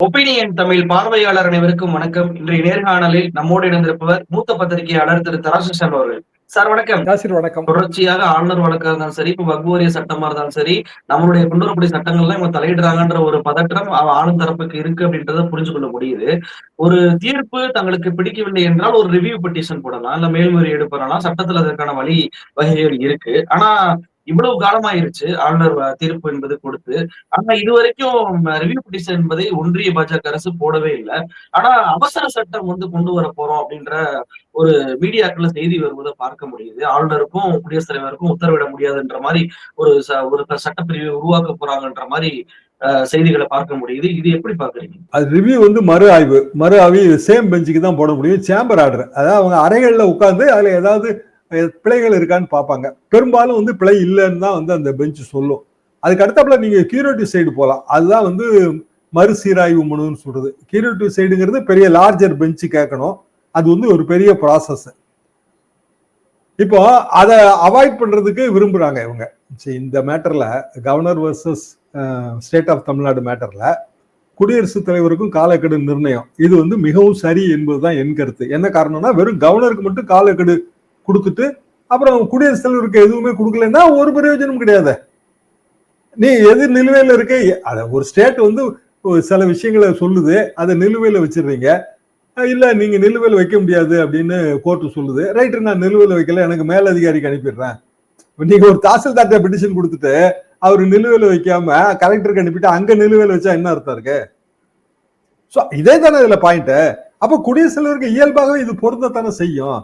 Opinion Tamil பார்வையாளர் அனைவருக்கும் வணக்கம். இன்றைய நேர்காணலில் நம்மோடு இணைந்திருப்பவர் மூத்த பத்திரிகையாளர் திரு தராசன் அவர்கள். சார் வணக்கம். வணக்கம். தொடர்ச்சியாக ஆளுநர் வழக்கா இருந்தாலும் சரி இப்ப வக்வாரிய சட்டமா இருந்தாலும் சரி நம்மளுடைய கொண்டுவரக்கூடிய சட்டங்கள்லாம் இவங்க தலையிடுறாங்கன்ற ஒரு பதற்றம் ஆளும் தரப்புக்கு இருக்கு அப்படின்றத புரிஞ்சு கொள்ள முடியுது. ஒரு தீர்ப்பு தங்களுக்கு பிடிக்கவில்லை என்றால் ஒரு ரிவ்யூ பெட்டிஷன் போடலாம் இல்ல மேல்முறையீடு பெறலாம் சட்டத்துல அதற்கான வழி வகைகள் இருக்கு. ஆனா இவ்வளவு காலமாயிருச்சு. ஆளுநர் தீர்ப்பு என்பது கொடுத்து. ஆனா இது வரைக்கும் ரிவ்யூ பிடிஷன் என்பதை ஒன்றிய பாஜக அரசு போடவே இல்லை. ஆனா அவசர சட்டம் வந்து கொண்டு வர போறோம் அப்படின்ற ஒரு மீடியாக்கள்ல செய்தி வருவதை பார்க்க முடியுது. ஆளுநருக்கும் குடியரசுத் தலைவருக்கும் உத்தரவிட முடியாதுன்ற மாதிரி ஒரு ச- ஒரு சட்டப்பிரிவை உருவாக்க போறாங்கன்ற மாதிரி செய்திகளை பார்க்க முடியுது. இது எப்படி பாக்குறீங்க அது ரிவ்யூ வந்து மறு ஆய்வு. மறு ஆய்வு சேம் பெஞ்சுக்கு தான் போட முடியும். சேம்பர் ஆர்டர் அதாவது அவங்க அறைகளில் உட்காந்து அதுல ஏதாவது பிழைகள் இருக்கான்னு பார்ப்பாங்க. பெரும்பாலும் வந்து பிழை இல்லைன்னு தான் வந்து அந்த பெஞ்ச் சொல்லும். அதுக்கு அடுத்தாப்புல நீங்க கியூரேட்டிவ் சைடு போகலாம் அதுதான் வந்து மறுசீராய்வு மனுன்னு சொல்றது. கியூரேட்டிவ் சைடுங்கிறது பெரிய லார்ஜர் பெஞ்சு கேட்கணும். அது வந்து ஒரு பெரிய ப்ராசஸ் இப்போ அதை அவாய்ட் பண்றதுக்கு விரும்புறாங்க இவங்க. சரி, இந்த மேட்டர்ல governor versus state of Tamil Nadu மேட்டர்ல குடியரசுத் தலைவருக்கும் காலக்கெடு நிர்ணயம். இது வந்து மிகவும் சரி என்பதுதான் என் கருத்து. என்ன காரணம்னா வெறும் கவர்னருக்கு மட்டும் காலக்கெடு கொடுத்துட்டு அப்புறம் குடியரசுத் தலைவருக்கு எதுவுமே கொடுக்கலன்னா ஒரு பிரயோஜனம் கிடையாது. நீ எது நிலுவையில் இருக்க அத ஒரு ஸ்டேட் வந்து ஒரு சில விஷயங்களை சொல்லுது அதை நிலுவையில் வச்சிடுறீங்க. இல்லை நீங்கள் நிலுவையில் வைக்க முடியாது அப்படின்னு கோர்ட்டு சொல்லுது. ரைட்டு நான் நிலுவையில் வைக்கல எனக்கு மேலதிகாரிக்கு அனுப்பிடுறேன். நீங்கள் ஒரு தாசில்தார்ட்ட பெட்டிஷன் கொடுத்துட்டு அவர் நிலுவையில் வைக்காம கலெக்டருக்கு அனுப்பிட்டு அங்கே நிலுவையில் வச்சா என்ன அர்த்தம் இருக்கு? ஸோ இதே தானே இதில் பாயிண்ட்டு அப்போ குடியரசுத் தலைவருக்கு இயல்பாகவே இது பொருந்தத்தானே செய்யும்?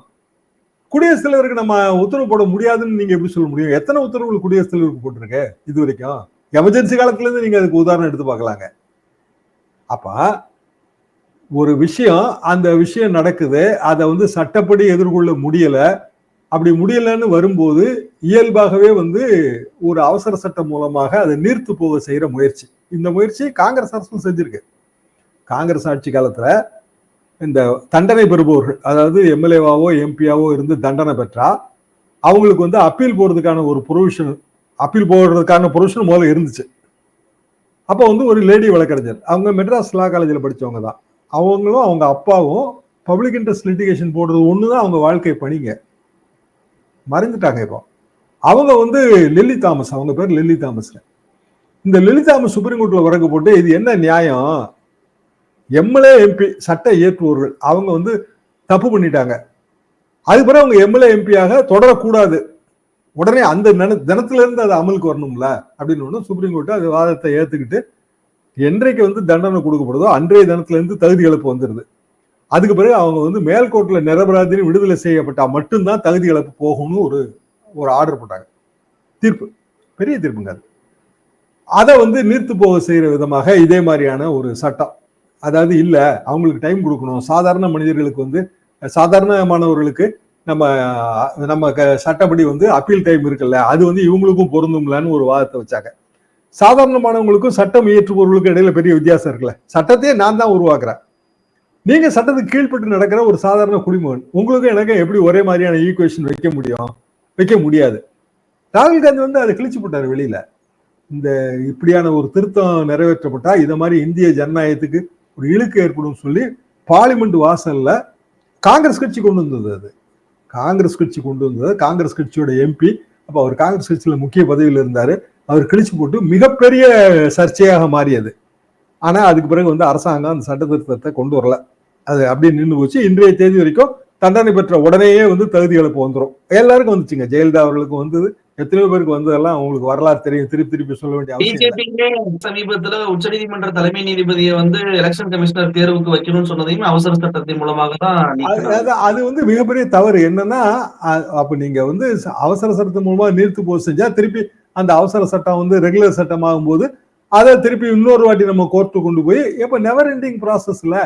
குடியரசுத் தலைவருக்கு நம்ம உத்தரவு போட முடியாதுன்னு நீங்க எப்படி சொல்ல முடியும்? எத்தனை உத்தரவுகள் குடியரசுத் தலைவருக்கு போட்டிருக்கு இது வரைக்கும்? எமர்ஜென்சி காலத்துல இருந்து நீங்க அதுக்கு உதாரணம் எடுத்து பார்க்கலாங்க. அப்ப ஒரு விஷயம் அந்த விஷயம் நடக்குது அதை வந்து சட்டப்படி எதிர்கொள்ள முடியல. அப்படி முடியலன்னு வரும்போது இயல்பாகவே வந்து ஒரு அவசர சட்டம் மூலமாக அதை நீர்த்து போக செய்யற முயற்சி. இந்த முயற்சி காங்கிரஸ் அரசும் செஞ்சிருக்கு. காங்கிரஸ் ஆட்சி காலத்துல இந்த தண்டனை பெறுபவர்கள் அதாவது எம்எல்ஏவாவோ எம்பியாவோ இருந்து தண்டனை பெற்றா அவங்களுக்கு வந்து அப்பீல் போடுறதுக்கான ஒரு ப்ரொவிஷன் அப்பீல் போடுறதுக்கான ப்ரொவிஷன் முதல்ல இருந்துச்சு. அப்போ வந்து ஒரு லேடி வழக்கறிஞர் அவங்க மெட்ராஸ் லா காலேஜில் படித்தவங்க தான். அவங்களும் அவங்க அப்பாவும் பப்ளிக் இன்ட்ரெஸ்ட் லிட்டிகேஷன் போடுறது ஒன்று தான் அவங்க வாழ்க்கை பணிங்க. மறைஞ்சிட்டாங்க இப்போ. அவங்க வந்து லில்லி தாமஸ் அவங்க பேர் லில்லி தாமஸ் இந்த லில்லி தாமஸ் சுப்ரீம் கோர்ட்டில் வழக்கு போட்டு இது என்ன நியாயம்? எம்எல்ஏ எம்பி சட்ட இயற்றுபவர்கள் அவங்க வந்து தப்பு பண்ணிட்டாங்க. அதுக்கு பிறகு அவங்க எம்எல்ஏ எம்பியாக தொடரக்கூடாது. உடனே அந்த தினத்திலிருந்து அது அமலுக்கு வரணும்ல அப்படின்னு ஒன்று சுப்ரீம் கோர்ட்டு அது வாதத்தை ஏற்றுக்கிட்டு என்றைக்கு வந்து தண்டனை கொடுக்கப்படுதோ அன்றைய தினத்திலேருந்து தகுதி இழப்பு வந்துடுது அதுக்கு பிறகு அவங்க வந்து மேல்கோட்டில் நிரபராதின்னு விடுதலை செய்யப்பட்டால் மட்டும்தான் தகுதி இழப்பு போகும்னு ஒரு ஒரு ஆர்டர் போட்டாங்க. தீர்ப்பு பெரிய தீர்ப்புங்க அது. அதை வந்து நீர்த்து போக செய்கிற விதமாக இதே மாதிரியான ஒரு சட்டம். அதாவது இல்லை அவங்களுக்கு டைம் கொடுக்கணும். சாதாரண மனிதர்களுக்கு வந்து சாதாரணமானவர்களுக்கு நம்ம நம்ம க- சட்டப்படி வந்து அப்பீல் டைம் இருக்குல்ல அது வந்து இவங்களுக்கும் பொருந்தும்லன்னு ஒரு வாதத்தை வச்சாங்க. சாதாரணமானவங்களுக்கும் சட்டம் இயற்றுபவர்களுக்கும் இடையில பெரிய வித்தியாசம் இருக்குல்ல. சட்டத்தையே நான் தான் உருவாக்குறேன். நீங்க சட்டத்துக்கு கீழ்ப்பட்டு நடக்கிற ஒரு சாதாரண குடிமகன் உங்களுக்கும் எனக்கும் எப்படி ஒரே மாதிரியான ஈக்குவேஷன் வைக்க முடியும்? வைக்க முடியாது. ராகுல் காந்தி வந்து அதை கிழிச்சு போட்டார் வெளியில. இந்த இப்படியான ஒரு திருத்தம் நிறைவேற்றப்பட்டா இதை மாதிரி இந்திய ஜனநாயகத்துக்கு ஒரு இழுக்கு ஏற்படும் சொல்லி பார்லிமெண்ட் வாசல்ல காங்கிரஸ் கட்சி கொண்டு வந்தது அது. காங்கிரஸ் கட்சி கொண்டு வந்தது. காங்கிரஸ் கட்சியோட எம்பி அப்போ அவர் காங்கிரஸ் கட்சியில் முக்கிய பதவியில் இருந்தார். அவர் கிழிச்சு போட்டு மிகப்பெரிய சர்ச்சையாக மாறியது. ஆனால் அதுக்கு பிறகு வந்து அரசாங்கம் அந்த சட்ட திருத்தத்தை கொண்டு வரல. அது அப்படியே நின்று போச்சு. இன்றைய தேதி வரைக்கும் தண்டனை பெற்ற உடனேயே வந்து தகுதி இழப்பு வந்துடும் எல்லாருக்கும் வந்துச்சுங்க. ஜெயலலிதா அவர்களுக்கும் வந்தது. எத்தனையோ பேருக்கு வந்ததெல்லாம் உங்களுக்கு வரலாறு தெரியும். திருப்பி திருப்பி சொல்ல வேண்டிய அவசியம் இல்லை. பிஜேபியே சமீபத்துல உச்சநீதிமன்ற தலைமை நீதிபதியை வந்து எலெக்ஷன் கமிஷனர் தேர்வுக்கு வைக்கணும்னு சொன்னதையும் அவசர சட்டத்தின் மூலமாக தான் அது வந்து மிகப்பெரிய தவறு. என்னன்னா அப்ப நீங்க வந்து அவசர சட்டத்தின் மூலமா நீர்த்து போக செஞ்சா திருப்பி அந்த அவசர சட்டம் வந்து ரெகுலர் சட்டம் ஆகும்போது அதை திருப்பி இன்னொரு வாட்டி நம்ம கோர்ட்டு கொண்டு போய் இப்ப நெவர் எண்டிங் ப்ராசஸ்ல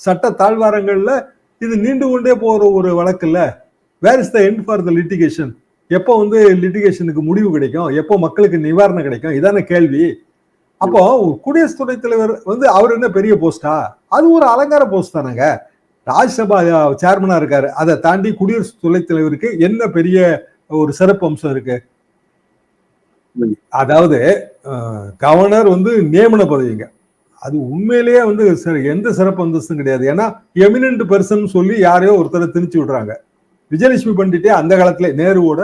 சட்ட தாழ்வாரங்கள்ல இது நீண்டு கொண்டே போற ஒரு வழக்கு இல்ல. Where is the end for the litigation எப்போ வந்து லிட்டிகேஷனுக்கு முடிவு கிடைக்கும்? எப்போ மக்களுக்கு நிவாரணம் கிடைக்கும்? இதான கேள்வி. அப்போ குடியரசு துணைத் தலைவர் வந்து அவர் என்ன பெரிய போஸ்டா அது ஒரு அலங்கார போஸ்ட் தானங்க. ராஜ்யசபா சேர்மனா இருக்காரு. அதை தாண்டி குடியரசு துணைத் தலைவருக்கு என்ன பெரிய ஒரு சிறப்பு அம்சம் இருக்கு? அதாவது கவர்னர் வந்து நியமன பதவிங்க. அது உண்மையிலேயே வந்து எந்த சிறப்பு அந்தஸ்தும் கிடையாது. ஏன்னா எமினன்ட் பர்சன் சொல்லி யாரையோ ஒருத்தரை திணிச்சு விடுறாங்க. விஜயலட்சுமி பண்டிட்டே அந்த காலத்திலே நேருவோட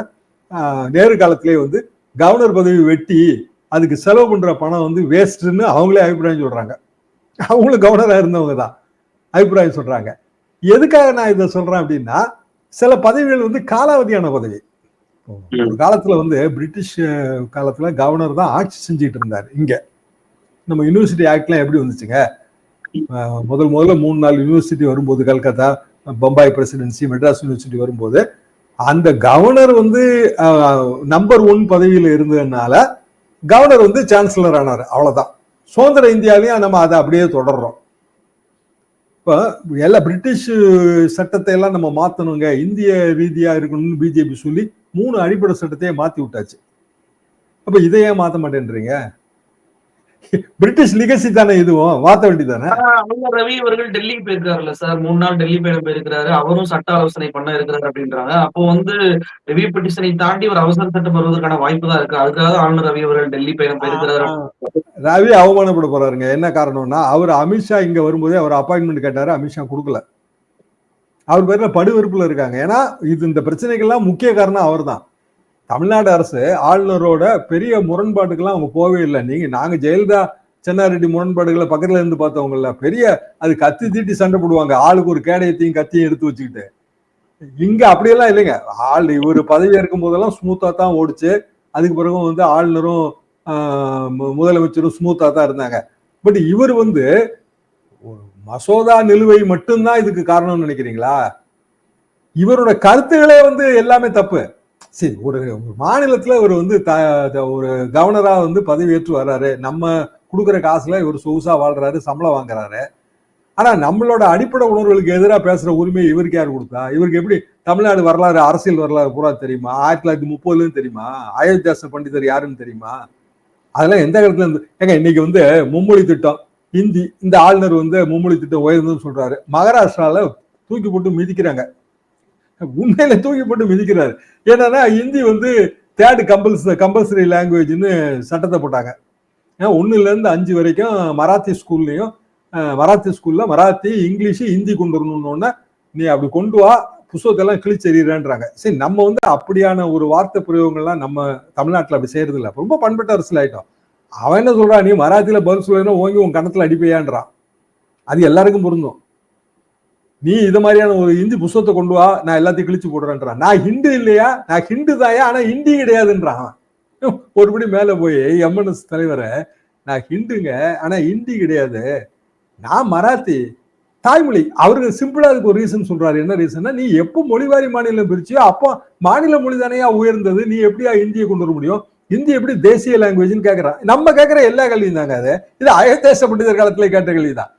நேரு காலத்திலே வந்து கவர்னர் பதவி வெட்டி அதுக்கு செலவு பண்ற பணம் வந்து வேஸ்ட்னு அவங்களே அபிப்பிராயம் சொல்றாங்க. அவங்களும் கவர்னரா இருந்தவங்க தான் அபிப்பிராயம் சொல்றாங்க. எதுக்காக நான் இதை சொல்றேன் அப்படின்னா சில பதவிகள் வந்து காலாவதியான பதவி. ஒரு காலத்துல வந்து பிரிட்டிஷ் காலத்துல கவர்னர் தான் ஆட்சி செஞ்சுட்டு இருந்தார் இங்க. நம்ம யூனிவர்சிட்டி ஆக்ட்லாம் எப்படி வந்துச்சுங்க? முதல் முதல்ல மூணு நாலு யூனிவர்சிட்டி வரும்போது கல்கத்தா பம்பாய் பிரசிடென்சி மெட்ராஸ் யூனிவர்சிட்டி வரும்போது அந்த கவர்னர் வந்து நம்பர் ஒன் பதவியில் இருந்ததுனால கவர்னர் வந்து சான்சலர் ஆனார். அவ்வளோதான் சுதந்திர இந்தியாவையும் நம்ம அதை அப்படியே தொடர்றோம். இப்போ எல்லா பிரிட்டிஷ் சட்டத்தை எல்லாம் நம்ம மாற்றணுங்க இந்திய ரீதியாக இருக்கணும்னு பிஜேபி சொல்லி மூணு அடிப்படை சட்டத்தையே மாற்றி விட்டாச்சு. அப்போ இதை ஏன் மாட்டேன்றீங்க? பிரிட்டிஷ் லிகசி தானே இதுவும் மாத்த வேண்டியதானே ரவி அவர்கள் டெல்லிக்கு போயிருக்காருல்ல சார். மூணு நாள் டெல்லி பயணம் போயிருக்கிறாரு. அவரும் சட்ட ஆலோசனை பண்ண இருக்கிறாரு அப்படின்றாங்க. அப்போ வந்து ரிவ்யூ பெட்டிஷனை தாண்டி ஒரு அவசர சட்டம் வருவதற்கான வாய்ப்பு தான் இருக்கு. அதுக்காக தான் ஆளுநர் ரவி அவர்கள் டெல்லி பயணம் போயிருக்கிறாரு. ரவி அவமானப்பட போறாருங்க. என்ன காரணம்னா அவர் அமித்ஷா இங்க வரும்போதே அவர் அப்பாயின்மெண்ட் கேட்டாரு. அமித்ஷா கொடுக்கல. அவர் பேர்ல படுவெறுப்புல இருக்காங்க. ஏன்னா இது இந்த பிரச்சனைக்கெல்லாம் முக்கிய காரணம் அவர்தான். தமிழ்நாடு அரசு ஆளுநரோட பெரிய முரண்பாட்டுக்கெல்லாம் அவங்க போகவே இல்லை. நீங்க நாங்க ஜெயலலிதா சென்னாரெட்டி முரண்பாடுகளை பக்கத்துல இருந்து பார்த்தவங்கல்ல பெரிய அது கத்தி தீட்டி சண்டை போடுவாங்க. ஆளுக்கு ஒரு கேடயத்தையும் கத்தியும் எடுத்து வச்சுக்கிட்டு. இங்க அப்படியெல்லாம் இல்லைங்க. ஆள் இவர் பதவி இருக்கும் போதெல்லாம் ஸ்மூத்தா தான் ஓடிச்சு. அதுக்கு பிறகு வந்து ஆளுநரும் முதலமைச்சரும் ஸ்மூத்தா தான் இருந்தாங்க. பட் இவர் வந்து ஒரு மசோதா நிலுவை மட்டும்தான் இதுக்கு காரணம்னு நினைக்கிறீங்களா? இவரோட கருத்துகளே வந்து எல்லாமே தப்பு. சரி ஒரு ஒரு மாநிலத்துல இவர் வந்து த- த- ஒரு கவர்னரா வந்து பதவி ஏற்று வர்றாரு. நம்ம கொடுக்குற காசுல இவர் சொகுசா வாழ்றாரு சம்பளம் வாங்குறாரு. ஆனா நம்மளோட அடிப்படை உணர்வுகளுக்கு எதிராக பேசுற உரிமை இவருக்கு யார் கொடுத்தா? இவருக்கு எப்படி தமிழ்நாடு வரலாறு அரசியல் வரலாறு பூரா தெரியுமா? ஆயிரத்தி தொள்ளாயிரத்தி முப்பதுலயும் தெரியுமா? அயோத்தியாச பண்டிதர் யாருன்னு தெரியுமா? அதெல்லாம் எந்த காலத்துல இருந்து ஏங்க இன்னைக்கு வந்து மும்மொழி திட்டம் ஹிந்தி இந்த ஆளுநர் வந்து மும்மொழி திட்டம் உயர்ந்ததுன்னு சொல்றாரு. மகாராஷ்டிரால தூக்கி போட்டு மிதிக்கிறாங்க. உண்மையில தூக்கி போட்டு மிதிக்கிறாரு. ஏன்னா ஹிந்தி வந்து தேர்ட் கம்பல்ஸ் கம்பல்சரி லாங்குவேஜ்னு சட்டத்தை போட்டாங்க. ஏன்னா ஒன்றுலேருந்து அஞ்சு வரைக்கும் மராத்தி ஸ்கூல்லையும் மராத்தி ஸ்கூல்ல மராத்தி இங்கிலீஷு ஹிந்தி கொண்டு வரணும்னு நீ அப்படி கொண்டு வா புஸ்தகத்தெல்லாம் கிழிச்செறிகிறான்றாங்க சரி நம்ம வந்து அப்படியான ஒரு வார்த்தை பிரயோகங்கள்லாம் நம்ம தமிழ்நாட்டில் அப்படி செய்யறது இல்லை ரொம்ப பண்பட்ட அரசியல் ஆகிட்டோம் அவன் என்ன சொல்றான் நீ மராத்தியில் பதில் சொல்லணும் ஓங்கி உன் கணத்தில் அடிப்பையான்றான். அது எல்லாருக்கும் பொருந்தும். நீ இது மாதிரியான ஒரு ஹிந்தி புஸ்தகத்தை கொண்டு வா நான் எல்லாத்தையும் கிழிச்சு போடுறேன்றான். நான் ஹிந்து இல்லையா? நான் ஹிந்து தாயா? ஆனா ஹிந்தி கிடையாதுன்றான். ஒருபடி மேல போய் எம்என்எஸ் தலைவரை நான் ஹிந்துங்க ஆனா ஹிந்தி கிடையாது. நான் மராத்தி தாய்மொழி. அவருக்கு சிம்பிளா அதுக்கு ஒரு ரீசன் சொல்றாரு. என்ன ரீசன்னா நீ எப்போ மொழிவாரி மாநிலம் பிரிச்சியோ அப்போ மாநில மொழி தானையா உயர்ந்தது. நீ எப்படியா இந்தியை கொண்டு வர முடியும்? இந்தி எப்படி தேசிய லாங்குவேஜ்னு கேட்கறான் நம்ம கேட்கிற எல்லா கல்வியும் தாங்க அது. இது அயோத்தேச பண்டிதர் காலத்துல கேட்ட கல்வி தான்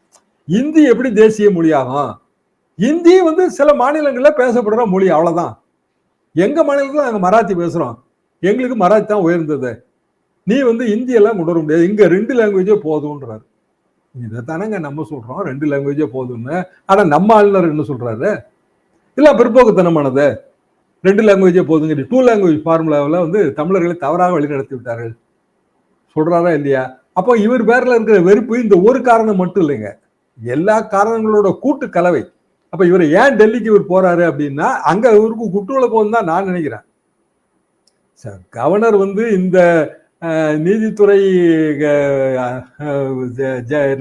இந்தி எப்படி தேசிய மொழியாகும்? இந்தி வந்து சில மாநிலங்களில் பேசப்படுற மொழி அவ்வளோதான் எங்கள் மாநிலத்தில் நாங்கள் மராத்தி பேசுகிறோம் எங்களுக்கு மராத்தி தான் உயர்ந்தது. நீ வந்து இந்தியெல்லாம் கொண்டு வர முடியாது. இங்கே ரெண்டு லாங்குவேஜே போதும்ன்றாரு. தானேங்க நம்ம சொல்கிறோம் ரெண்டு லாங்குவேஜே போதும்னு. ஆனால் நம்ம ஆளுநர் என்ன சொல்கிறாரு இல்லை பிற்போக்குத்தனமானது. ரெண்டு லாங்குவேஜே போதுங்க டூ லாங்குவேஜ் ஃபார்முலாவில் வந்து தமிழர்களை தவறாக வழிநடத்தி விட்டார்கள் சொல்கிறாரா இல்லையா? அப்போ இவர் பேரில் இருக்கிற வெறுப்பு இந்த ஒரு காரணம் மட்டும் இல்லைங்க. எல்லா காரணங்களோட கூட்டு கலவை. அப்ப இவர் ஏன் டெல்லிக்கு இவர் போறாரு அப்படின்னா அங்க இவருக்கு குட்டுவல போகுதுன்னு தான் நான் நினைக்கிறேன். சார் கவர்னர் வந்து இந்த நீதித்துறை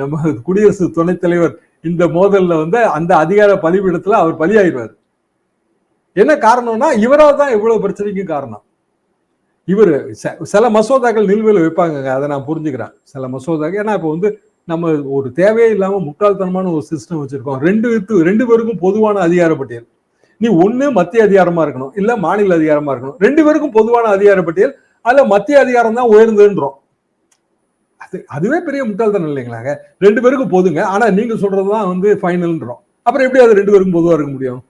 நம்ம குடியரசு துணைத் தலைவர் இந்த மோதல்ல வந்து அந்த அதிகார பலிபீடத்துல அவர் பலியாயிடுவார். என்ன காரணம்னா இவரால் தான் இவ்வளவு பிரச்சனைக்கும் காரணம். இவர் சில மசோதாக்கள் நிலுவையில் வைப்பாங்க அதை நான் புரிஞ்சுக்கிறேன். சில மசோதாக்கள் ஏன்னா இப்போ வந்து நம்ம ஒரு தேவையே இல்லாம முட்டாள்தனமான ஒரு சிஸ்டம் வச்சிருக்கோம். ரெண்டு வித்து- ரெண்டு பேருக்கும் பொதுவான அதிகார பட்டியல் நீ ஒண்ணு மத்திய அதிகாரமா இருக்கணும் இல்ல மாநில அதிகாரமா இருக்கணும். ரெண்டு பேருக்கும் பொதுவான அதிகார பட்டியல் அதுல மத்திய அதிகாரம் தான் உயர்ந்ததுன்றோம். அது அதுவே பெரிய முட்டாள்தனம் இல்லைங்களாங்க? ரெண்டு பேருக்கும் பொதுங்க ஆனா நீங்க சொல்றதுதான் வந்து ஃபைனல்ன்றோம் அப்புறம் எப்படி அது ரெண்டு பேருக்கும் பொதுவா இருக்க முடியும்?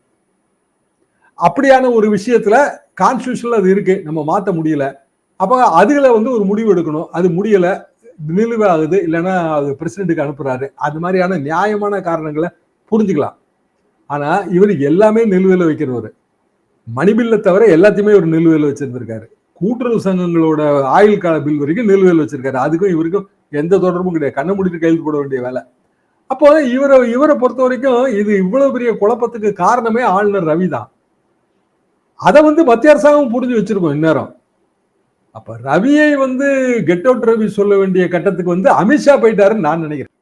அப்படியான ஒரு விஷயத்துல கான்ஸ்டியூஷன்ல அது இருக்கு. நம்ம மாத்த முடியல. அப்ப அதுல வந்து ஒரு முடிவு எடுக்கணும். அது முடியல நிலுவாகுது இல்லைன்னா அது பிரசிடென்ட்டுக்கு அனுப்புறாரு. அது மாதிரியான நியாயமான காரணங்களை புரிஞ்சுக்கலாம். ஆனா இவர் எல்லாமே நிலுவையில் வைக்கிறவர். மணிபில்ல தவிர எல்லாத்தையுமே ஒரு நிலுவையில் வச்சிருந்திருக்காரு. கூட்டுறவு சங்கங்களோட ஆயுள் கால பில் வரைக்கும் நிலுவையில் வச்சிருக்காரு. அதுக்கும் இவருக்கும் எந்த தொடர்பும் கிடையாது. கண்ணை மூடிட்டு கையெழுத்து போட வேண்டிய வேலை. அப்போ இவரை இவரை பொறுத்த வரைக்கும் இது இவ்வளவு பெரிய குழப்பத்துக்கு காரணமே ஆளுநர் ரவி தான் அதை வந்து மத்திய அரசாங்கம் புரிஞ்சு வச்சிருக்கோம் இந்நேரம். அப்ப ரவியை வந்து கெட் அவுட் ரவி சொல்ல வேண்டிய கட்டத்துக்கு வந்து அமித்ஷா போயிட்டாருன்னு நான் நினைக்கிறேன்.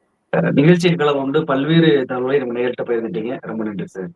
நிகழ்ச்சியின் களம் வந்து பல்வேறு தகவலை நம்ம நேரிட்ட பகிர்ந்துட்டீங்க. ரொம்ப நன்றி சார்.